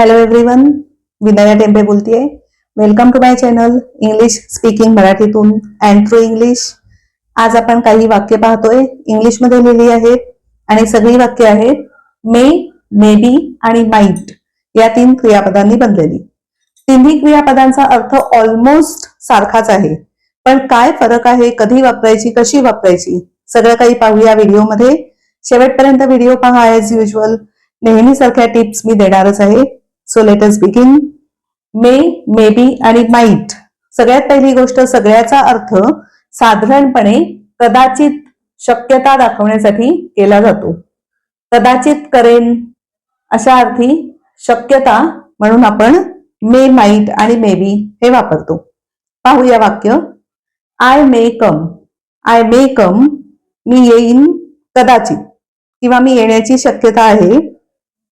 Hello everyone Vinaya Tembe बोलतेय. Welcome to my channel English speaking मराठीतून and through English आज आपण काही वाक्य पाहतोय. इंग्लिशमध्ये लिहिली आहेत आणि सगळी वाक्य आहेत मे मे बी आणि माईट या तीन क्रियापदांनी बनलेली. तिन्ही क्रियापदांचा अर्थ ऑलमोस्ट सारखाच आहे. पण काय फरक आहे कधी वापरायची कशी वापरायची सगळं काही पाहूया व्हिडिओमध्ये शेवटपर्यंत व्हिडिओ पहा ॲज युजल नेहमीसारख्या टिप्स मी देणारच आहे. So let us begin may may be आणि माईट सगळ्यात पहिली गोष्ट सगळ्याचा अर्थ साधारणपणे कदाचित शक्यता दाखवण्यासाठी केला जातो. कदाचित करेन अशा अर्थी शक्यता म्हणून आपण मे माईट आणि मे बी हे वापरतो. पाहूया वाक्य. आय मे कम आय मे कम मी येईन कदाचित. किंवा मी येण्याची शक्यता आहे.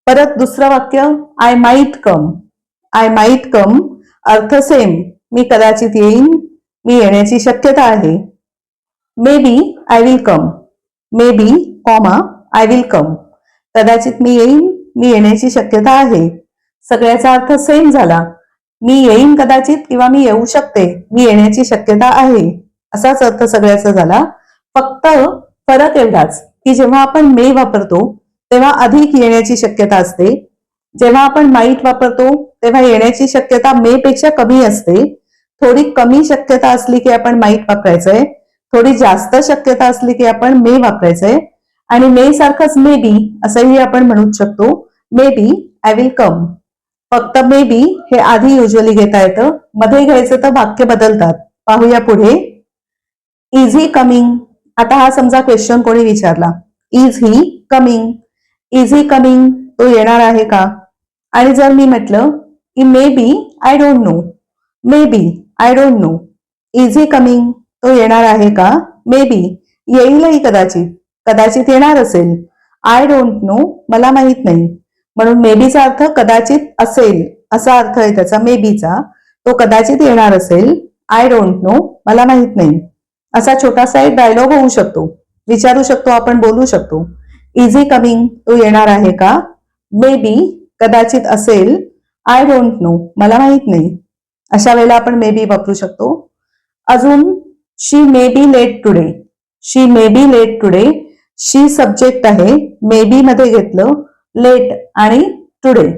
परत दुसरं वाक्य I might come I might come अर्थ सेम मी कदाचित येईन मी येण्याची शक्यता आहे. Maybe I will come maybe comma I will come कदाचित मी येईन मी येण्याची शक्यता आहे. सगळ्याचा अर्थ सेम झाला. मी येईन कदाचित किंवा मी येऊ शकते. मी येण्याची शक्यता आहे. असाच अर्थ सगळ्याचा झाला. फक्त फरक एवढाच की जेव्हा आपण मे वापरतो तेव्हा अधिक येण्याची शक्यता असते. जेव्हा आपण माईट वापरतो तेव्हा येण्याची शक्यता मे पेक्षा कमी असते. थोडी कमी शक्यता असली की आपण माईट वापरायचंय. थोडी जास्त शक्यता असली की आपण मे वापरायचंय. आणि मे सारखंच मे बी असंही आपण म्हणू शकतो. मे बी आय विल कम फक्त मे बी हे आधी युजली घेता येतं. मध्ये घ्यायचं तर वाक्य बदलतात. पाहूया पुढे. इज ही कमिंग आता हा समजा क्वेश्चन कोणी विचारला. Is he coming is he coming तो येणार आहे का? आणि जर मी म्हटलं की maybe I don't know maybe I don't know is he coming तो येणार आहे का? मे बी येईलही कदाचित. कदाचित येणार असेल. आय डोंट नो मला माहीत नाही. म्हणून मेबीचा अर्थ कदाचित असेल. असा अर्थ आहे त्याचा मे बीचा तो कदाचित येणार असेल. आय डोंट नो मला माहीत नाही. असा छोटासा एक डायलॉग होऊ शकतो. विचारू शकतो आपण बोलू शकतो. इझी कमिंग तो येणार आहे का? मे बी कदाचित असेल. आय डोंट नो मला माहीत नाही. अशा वेळेला आपण मे बी वापरू शकतो. अजून she may be late today she may be late today she subject आहे. मे बी मध्ये घेतलं. लेट आणि टुडे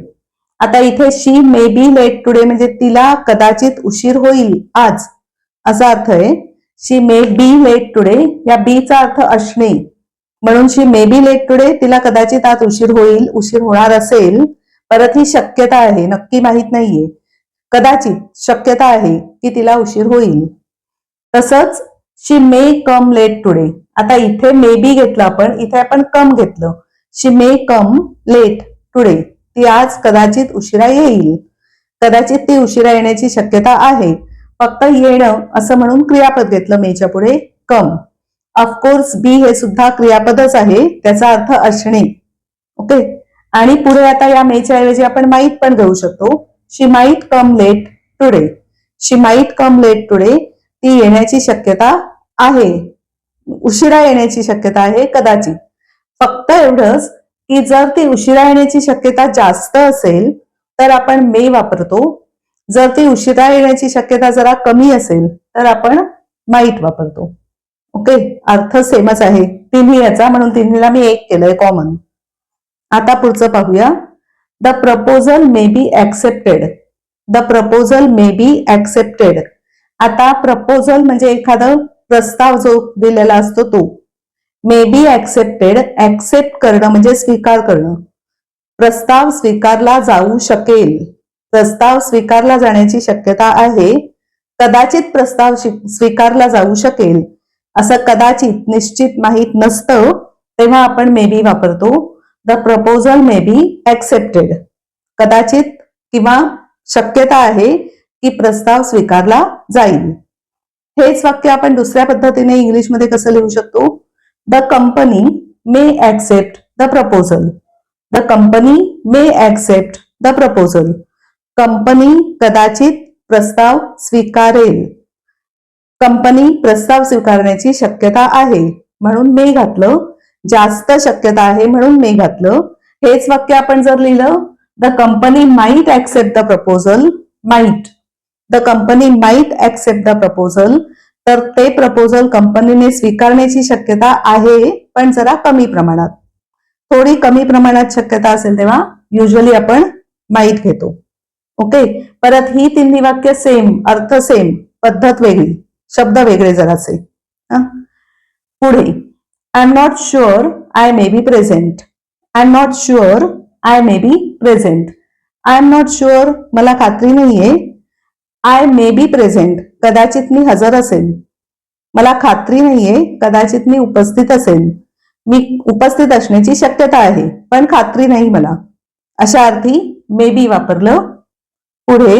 आता इथे शी मे बी लेट टुडे म्हणजे तिला कदाचित उशीर होईल आज. असा अर्थ आहे. शी मे बी लेट टुडे या बीचा अर्थ असणे. म्हणून शी मे बी लेट टुडे तिला कदाचित आज उशीर होईल उशीर होणार असेल. परत ही शक्यता आहे नक्की माहीत नाहीये. कदाचित शक्यता आहे की तिला उशीर होईल. तसंच she may come late today आता इथे मे बी घेतलं आपण इथे आपण कम घेतलं. She may come late today ती आज कदाचित उशिरा येईल. कदाचित ती उशिरा येण्याची शक्यता आहे. फक्त येणं असं म्हणून क्रियापद घेतलं मेच्या पुढे कम ऑफकोर्स बी हे सुद्धा क्रियापदच आहे. त्याचा अर्थ असणे. ओके आणि पुढे आता या मेच्या ऐवजी आपण माईट पण घेऊ शकतो. She might come late today she might come late today ती येण्याची शक्यता आहे. उशिरा येण्याची शक्यता आहे कदाचित. फक्त एवढंच की जर ती उशिरा येण्याची शक्यता जास्त असेल तर आपण मे वापरतो. जर ती उशिरा येण्याची शक्यता जरा कमी असेल तर आपण माईट वापरतो. ओके अर्थ सेमच आहे. तिन्ही याचा म्हणून तिन्हीला मी एक केलंय कॉमन आता पुढचं पाहूया. The proposal may be accepted the proposal may be accepted आता प्रपोजल म्हणजे एखादा प्रस्ताव जो दिलेला असतो तो. मे बी ऍक्सेप्टेड ऍक्सेप्ट करणं म्हणजे स्वीकार करणं. प्रस्ताव स्वीकारला जाऊ शकेल. प्रस्ताव स्वीकारला जाण्याची शक्यता आहे. कदाचित प्रस्ताव स्वीकारला जाऊ शकेल. असं कदाचित निश्चित माहीत नसतं तेव्हा आपण मे बी वापरतो. The proposal may be accepted कदाचित किंवा शक्यता आहे की प्रस्ताव स्वीकारला जाईल. हेच वाक्य आपण दुसऱ्या पद्धतीने इंग्लिशमध्ये कसं लिहू शकतो? The company may accept the proposal the company may accept the proposal company कदाचित प्रस्ताव स्वीकारेल. कंपनी प्रस्ताव स्वीकारण्याची शक्यता आहे. म्हणून मे घातलं. जास्त शक्यता आहे म्हणून मे घातलं. हेच वाक्य आपण जर लिहिलं the company might accept the proposal might the company might accept the proposal तर ते प्रपोजल कंपनीने स्वीकारण्याची शक्यता आहे पण जरा कमी प्रमाणात. थोडी कमी प्रमाणात शक्यता असेल तेव्हा युजली आपण माईट घेतो. ओके परत ही तिन्ही वाक्य सेम अर्थ सेम पद्धत वेगळी. शब्द वेगळे जराचे पुढे. I am not sure I may be present I am not sure I may be present I am not sure मला खात्री नाहीये. आय मे बी प्रेझेंट कदाचित मी हजर असेल मला खात्री नाहीये. कदाचित मी उपस्थित असेल मी उपस्थित असण्याची शक्यता आहे पण खात्री नाही मला. अशा अर्थी मे बी वापरलं. पुढे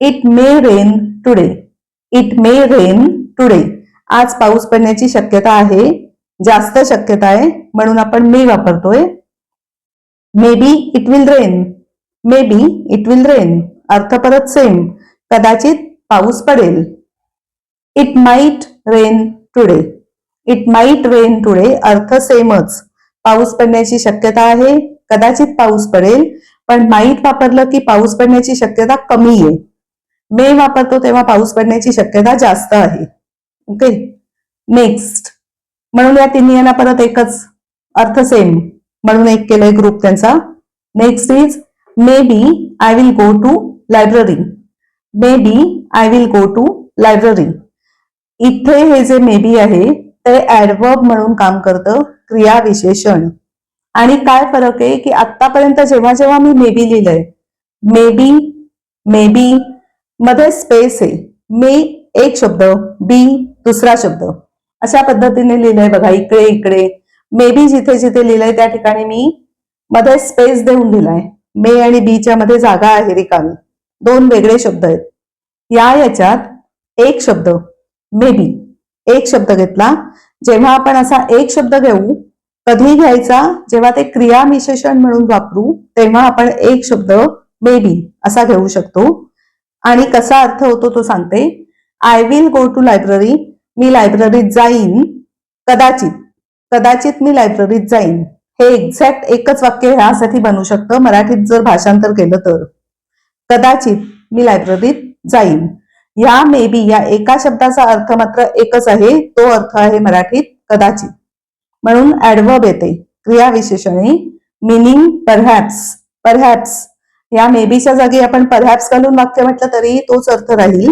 it may rain today it may rain today आज पाऊस पडण्याची शक्यता आहे. जास्त शक्यता आहे. म्हणून आपण मे वापरतोय. Maybe it will rain maybe it will rain अर्थ परत सेम कदाचित पाऊस पडेल. It might rain today it might rain today अर्थ सेमच पाऊस पडण्याची शक्यता आहे. कदाचित पाऊस पडेल. पण माईट वापरलं की पाऊस पडण्याची शक्यता कमी आहे. मे वापरतो तेव्हा पाऊस पडण्याची शक्यता जास्त आहे. ओके नेक्स्ट म्हणून या तिन्ही यांना परत एकच अर्थ सेम म्हणून एक केलंय ग्रुप त्यांचा. Next is maybe I will go to library maybe I will go to library इथे हे जे मे बी आहे ते ऍडवर्ब म्हणून काम करतं क्रिया विशेषण. आणि काय फरक आहे की आतापर्यंत जेव्हा जेव्हा मी मे बी लिहिलंय मे बी मे बी मध्ये स्पेस आहे. मे एक शब्द बी दुसरा शब्द. अशा पद्धतीने लिहिलंय बघा इकडे इकडे. मे बी जिथे जिथे लिहिलंय त्या ठिकाणी मी मध्ये स्पेस देऊन लिहिलाय मे आणि बीच्या मध्ये जागा आहे रिकामी. दोन वेगळे शब्द आहेत. या याच्यात एक शब्द मे बी एक शब्द घेतला. जेव्हा आपण असा एक शब्द घेऊ कधी घ्यायचा? जेव्हा ते क्रिया विशेषण म्हणून वापरू तेव्हा आपण एक शब्द मे बी असा घेऊ शकतो. आणि कसा अर्थ होतो तो सांगते. I will go to library मी लायब्ररीत जाईन. कदाचित कदाचित मी लायब्ररीत जाईन. हे एक्झॅक्ट एकच वाक्य ह्यासाठी बनू शकतं मराठीत जर भाषांतर केलं तर. कदाचित मी लायब्ररीत जाईन. या मे बी या एका शब्दाचा अर्थ मात्र एकच आहे तो अर्थ आहे मराठीत कदाचित. म्हणून ऍडव्हर्ब येते. क्रिया विशेषणे मिनिंग परहॅप्स परहॅप्स या मेबीच्या जागी आपण परहॅप्स घालून वाक्य म्हटलं तरी तोच अर्थ राहील.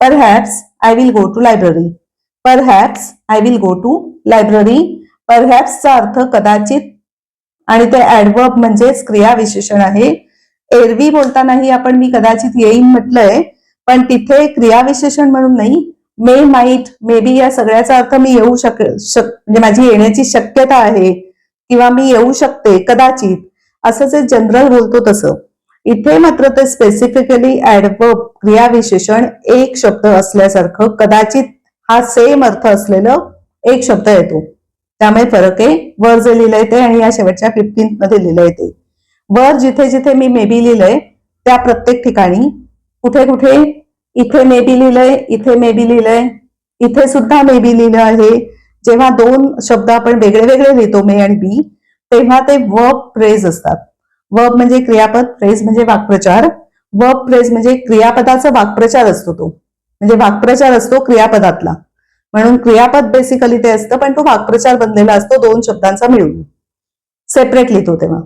Perhaps I will go to library perhaps I will go to library परहॅप्सचा अर्थ कदाचित आणि ते ऍडवर्ब म्हणजेच क्रिया विशेषण आहे. एरवी बोलतानाही आपण मी कदाचित येईन म्हटलंय पण तिथे क्रिया विशेषण म्हणून नाही. मे माईट मे बी या सगळ्याचा अर्थ मी येऊ शक शक म्हणजे माझी येण्याची शक्यता आहे किंवा मी येऊ शकते कदाचित. असं जे जनरल बोलतो तसं. इथे मात्र ते स्पेसिफिकली ऍडवर्ब क्रियाविशेषण एक शब्द असल्यासारखं कदाचित हा सेम अर्थ असलेलं एक शब्द येतो. त्यामुळे फरक आहे. वर जे लिहिलंय ते आणि या शेवटच्या फिफ्टीन मध्ये लिहिलंय ते. वर जिथे जिथे मी मे बी लिहिलंय त्या प्रत्येक ठिकाणी कुठे कुठे इथे मे बी लिहिलंय इथे मे बी लिहिलंय इथे सुद्धा मे बी लिहिलं आहे. जेव्हा दोन शब्द आपण वेगळे वेगळे लिहितो मे आणि बी तेव्हा ते वर्ब फ्रेज असतात. वर्ब म्हणजे क्रियापद फ्रेज म्हणजे वाक्प्रचार. वर्ब फ्रेज म्हणजे क्रियापदाचा वाक्प्रचार असतो तो. म्हणजे वाक्प्रचार असतो क्रियापदातला. म्हणून क्रियापद बेसिकली ते असतं पण तो वाक्प्रचार बनलेला असतो दोन शब्दांचा मिळून. सेपरेट लिहितो तेव्हा.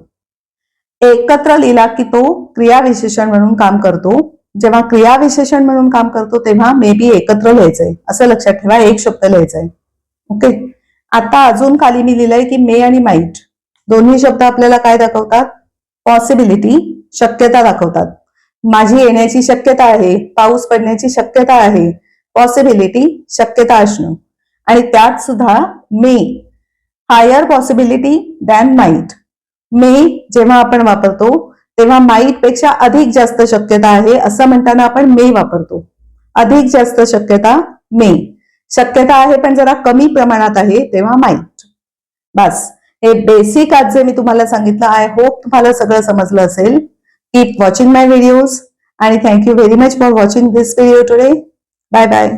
एकत्र लिहिला की तो क्रियाविशेषण म्हणून काम करतो. जेव्हा क्रियाविशेषण म्हणून काम करतो तेव्हा मे बी एकत्र लिहायचंय. असं लक्षात ठेवा एक शब्द लिहायचंय. ओके आता अजून खाली मी लिहिलंय की मे आणि माईट दोन्ही शब्द आपल्याला काय दाखवतात? पॉसिबिलिटी शक्यता दाखवतात. माझी येण्याची शक्यता आहे पाऊस पडण्याची शक्यता आहे पॉसिबिलिटी शक्यता असणं. आणि त्यात सुद्धा may higher possibility than might may जेव्हा आपण वापरतो तेव्हा माईटपेक्षा अधिक जास्त शक्यता आहे असं म्हणताना आपण मे वापरतो. अधिक जास्त शक्यता मे शक्यता आहे पण जरा कमी प्रमाणात आहे तेव्हा माईट बस. हे बेसिक आज जे मी तुम्हाला सांगितलं आय होप तुम्हाला सगळं समजलं असेल. कीप वॉचिंग माय व्हिडिओज आणि thank you very much for watching this video today bye bye